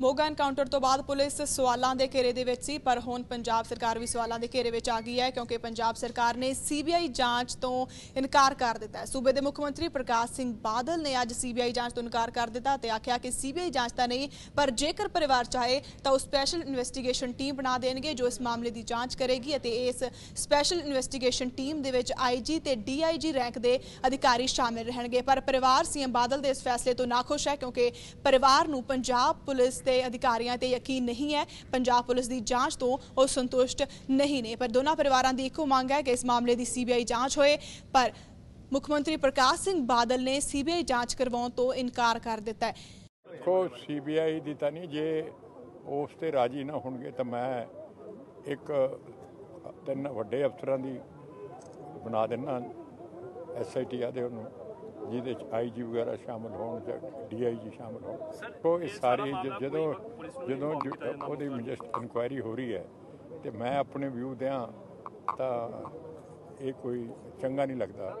Moga encounter ਤੋਂ ਬਾਅਦ police ਸਵਾਲਾਂ ਦੇ ਘੇਰੇ ਦੇ ਵਿੱਚ ਸੀ, ਪਰ ਹੁਣ ਪੰਜਾਬ ਸਰਕਾਰ ਵੀ ਸਵਾਲਾਂ ਦੇ ਘੇਰੇ ਵਿੱਚ ਆ ਗਈ ਹੈ, ਕਿਉਂਕਿ ਪੰਜਾਬ ਸਰਕਾਰ ਨੇ ਸੀਬੀਆਈ ਜਾਂਚ ਤੋਂ ਇਨਕਾਰ ਕਰ ਦਿੱਤਾ ਹੈ। ਸੂਬੇ ਦੇ ਮੁੱਖ ਮੰਤਰੀ ਪ੍ਰਕਾਸ਼ ਸਿੰਘ ਬਾਦਲ ਨੇ ਅੱਜ ਸੀਬੀਆਈ ਜਾਂਚ ਤੋਂ ਇਨਕਾਰ ਕਰ ਦਿੱਤਾ ਤੇ ਆਖਿਆ ਕਿ ਸੀਬੀਆਈ ਜਾਂਚ ਤਾਂ ਨਹੀਂ, ਪਰ ਜੇਕਰ ਪਰਿਵਾਰ ਚਾਹੇ ਤਾਂ ਉਹ ਸਪੈਸ਼ਲ ਇਨਵੈਸਟੀਗੇਸ਼ਨ ਟੀਮ ਬਣਾ ਦੇਣਗੇ, ਜੋ ਇਸ ਮਾਮਲੇ ਦੀ ਜਾਂਚ ਕਰੇਗੀ ਅਤੇ ਇਸ ਸਪੈਸ਼ਲ ਇਨਵੈਸਟੀਗੇਸ਼ਨ ਟੀਮ ਦੇ ਵਿੱਚ ਆਈਜੀ ਤੇ ਡੀਆਈਜੀ ਰੈਂਕ ਦੇ ਅਧਿਕਾਰੀ ਸ਼ਾਮਿਲ ਰਹਿਣਗੇ। ਪਰ ਪਰਿਵਾਰ ਸੀਐਮ ਬਾਦਲ ਦੇ ਇਸ ਫੈਸਲੇ ਤੋਂ ਨਾਖੁਸ਼ ਹੈ, ਕਿਉਂਕਿ ਪਰਿਵਾਰ ਨੂੰ ਪੰਜਾਬ ਪੁਲਿਸ ਦੇ ਅਧਿਕਾਰੀਆਂ ਤੇ ਯਕੀਨ ਨਹੀਂ ਹੈ। ਪੰਜਾਬ ਪੁਲਿਸ ਦੀ ਜਾਂਚ ਤੋਂ ਉਹ ਸੰਤੁਸ਼ਟ ਨਹੀਂ ਨੇ। ਪਰ ਦੋਨਾਂ ਪਰਿਵਾਰਾਂ ਦੀ ਇੱਕੋ ਮੰਗ ਹੈ ਕਿ ਇਸ ਮਾਮਲੇ ਦੀ ਸੀਬੀਆਈ ਜਾਂਚ ਹੋਏ। ਪਰ ਮੁੱਖ ਮੰਤਰੀ ਪ੍ਰਕਾਸ਼ ਸਿੰਘ ਬਾਦਲ ਨੇ ਸੀਬੀਆਈ ਜਾਂਚ ਕਰਵਾਉਣ ਤੋਂ ਇਨਕਾਰ ਕਰ ਦਿੱਤਾ ਹੈ। ਦੇਖੋ, ਸੀਬੀਆਈ ਦੀ ਤਾਂ ਨਹੀਂ, ਜੇ ਉਸ ਤੇ ਰਾਜੀ ਨਾ ਹੋਣਗੇ ਤਾਂ ਮੈਂ ਇੱਕ, ਤਿੰਨ ਵੱਡੇ ਅਫਸਰਾਂ ਦੀ ਬਣਾ ਦੇਣਾ ਐਸਆਈਟੀ ਆਦੇ ਉਹਨੂੰ। ਜਿਹਦੇ ਚ ਆਈਜੀ ਵਗੈਰਾ ਸ਼ਾਮਲ ਹੋਣ ਜਾਂ ਡੀਆਈਜੀ ਸ਼ਾਮਲ ਹੋਣ। ਉਹ ਇਹ ਸਾਰੀ ਜਦੋਂ ਜਦੋਂ ਉਹਦੀ ਇਨਕੁਆਇਰੀ ਹੋ ਰਹੀ ਹੈ ਤੇ ਮੈਂ ਆਪਣੇ ਵਿਊ ਦਿਆਂ ਤਾਂ ਇਹ ਕੋਈ ਚੰਗਾ ਨਹੀਂ ਲੱਗਦਾ।